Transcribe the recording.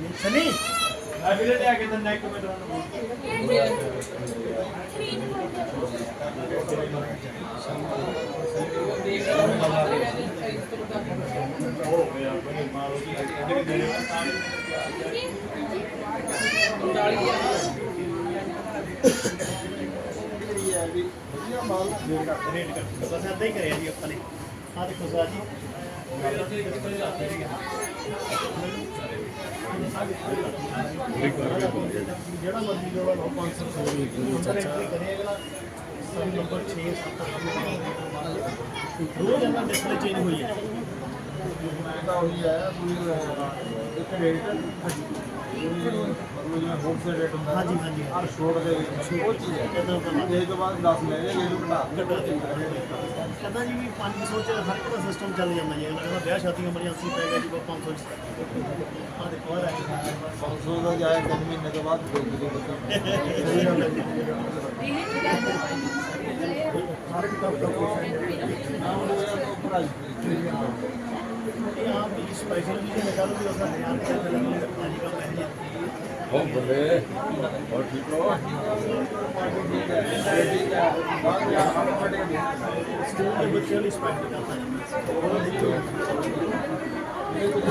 ਲੈ ਸਨੀ ਆ ਵੀਰੇ ਲਿਆ ਕੇ ਦਿੰਦਾ ਇੱਕ ਮਿੰਟ ਇਹਦੇ ਦੇ ਰੇਟ ਕਰ ਬਸ ਏਦਾਂ ਹੀ ਕਰਿਆ ਜੀ ਆਪਾਂ ਨੇ ਆ ਦੇਖੋ ਸਾਹ ਜੀ ਜਿਹੜਾ ਮਰਜ਼ੀ ਜੋ ਲਓ 500 ਰੁਪਏ ਕਰੇਗਾ ਸਭ ਨੰਬਰ 6 7 ਰੋਜ਼ ਇਹਨਾਂ ਡਿਸਪਲੇ ਚੇਂਜ ਹੋਈ ਹੈ? ਤਾਂ ਉਹੀ ਹੈ ਕੋਈ ਇੱਕ ਰੇਟ ਹਾਂਜੀ, ਹਾਂਜੀ। ਹਰ ਛੋਟ ਦੇ ਵਿੱਚ ਉਹ ਚੀਜ਼ ਹੈ ਇਹ ਤੋਂ ਬਾਅਦ 10 ਲੈ ਇਹ ਘਟਾ ਘਟਾ ਦੇ। ਕਹਿੰਦਾ ਜੀ ਵੀ 500 ਚ ਹਰ ਇੱਕ ਦਾ ਸਿਸਟਮ ਚੱਲ ਜਾਂਦਾ ਜੀ। ਅਗਲਾ ਕਹਿੰਦਾ ਵਿਆਹ ਸ਼ਾਦੀ ਐਮਰਜੈਂਸੀ ਪੈ ਗਿਆ ਜੀ ਬਸ 500 ਚ ਆ ਦੇਖੋ ਆ ਰਿਹਾ 500 ਦਾ ਜਾਏ 3 ਮਹੀਨੇ ਤੋਂ ਬਾਅਦ ਦੋ ਕਿਲੋ ਹਰ ਕਿਤਾਬ ਦਾ ਪ੍ਰਾਈਸ ਇਹ ਆਪ ਦੀ ਸਪੈਸ਼ਲ ਵੀ ਜੇ ਨਿਕਾਲੋ ਵੀ ਰੁਪਏ ਦਾ ਲੱਗੇਗਾ ਪਾਣੀ ਦਾ ਮਹਿੰਗਾ ਹੋ ਬੱਲੇ ਹੋਰ ਠੀਕ ਹੋ ਬਾਅਦ ਵਿੱਚ ਆਟੋਮੈਟਿਕ ਸਕੂਲ ਦੇ ਬੱਚਿਆਂ ਲਈ ਸਪੈਸ਼ਲ ਕਰਦਾ ਜੀ ਇਹ ਕੁਝ